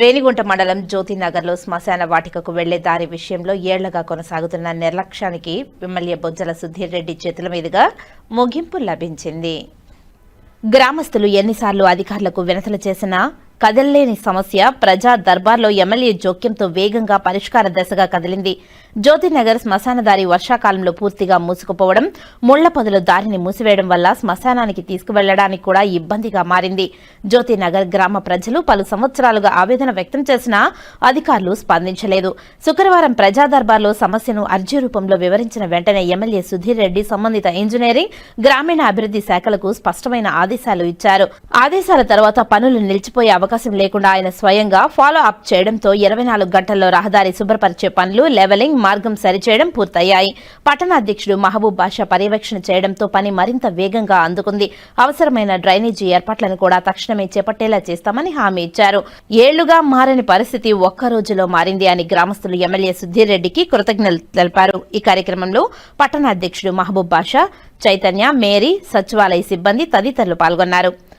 రేణిగుంట మండలం జ్యోతినగర్లో శ్మశాన వాటికకు వెళ్ళే దారి విషయంలో ఏళ్ళగా కొనసాగుతున్న నిర్లక్ష్యానికి ఎమ్మెల్యే బొజ్జల సుధీర్ రెడ్డి చేతుల మీదుగా ముగింపు లభించింది. గ్రామస్తులు ఎన్నిసార్లు అధికారులకు వినతులు చేసినా కదల్లేని సమస్య ప్రజా దర్బార్లో ఎమ్మెల్యే జోక్యంతో వేగంగా పరిష్కార దశగా కదిలింది. జ్యోతినగర్ శ్మశానదారి వర్షాకాలంలో పూర్తిగా మూసుకుపోవడం ముళ్ళ పొదలు దారిని మూసివేయడం వల్ల శ్మశానానికి తీసుకువెళ్ళడానికి కూడా ఇబ్బందిగా మారింది. జ్యోతినగర్ గ్రామ ప్రజలు పలు సంవత్సరాలుగా ఆవేదన వ్యక్తం చేసినా అధికారులు స్పందించలేదు. శుక్రవారం ప్రజా దర్బార్లో సమస్యను అర్జీ రూపంలో వివరించిన వెంటనే ఎమ్మెల్యే సుధీర్ రెడ్డి సంబంధిత ఇంజనీరింగ్ గ్రామీణ అభివృద్ధి శాఖలకు స్పష్టమైన ఆదేశాలు ఇచ్చారు. ఆదేశాల తర్వాత పనులు నిలిచిపోయే అవకాశం లేకుండా ఆయన స్వయంగా ఫాలో అప్ చేయడంతో ఇరవై నాలుగు గంటల్లో రహదారి శుభ్రపరిచే పనులు లెవెలింగ్ మార్గం సరిచేయడం పూర్తయ్యాయి. పట్టణాధ్యక్షుడు మహబూబ్ బాషా పర్యవేక్షణ చేయడంతో పని మరింత వేగంగా అందుకుంది. అవసరమైన డ్రైనేజీ ఏర్పాట్లను కూడా తక్షణమే చేపట్టేలా చేస్తామని హామీ ఇచ్చారు. ఏళ్ళుగా మారని పరిస్థితి ఒక్క రోజులో మారింది అని గ్రామస్తులు ఎమ్మెల్యే సుధీర్రెడ్డికి కృతజ్ఞతలు తెలిపారు. ఈ కార్యక్రమంలో పట్టణాధ్యక్షుడు మహబూబ్ బాషా చైతన్య మేరీ సచివాలయ సిబ్బంది తదితరులు పాల్గొన్నారు.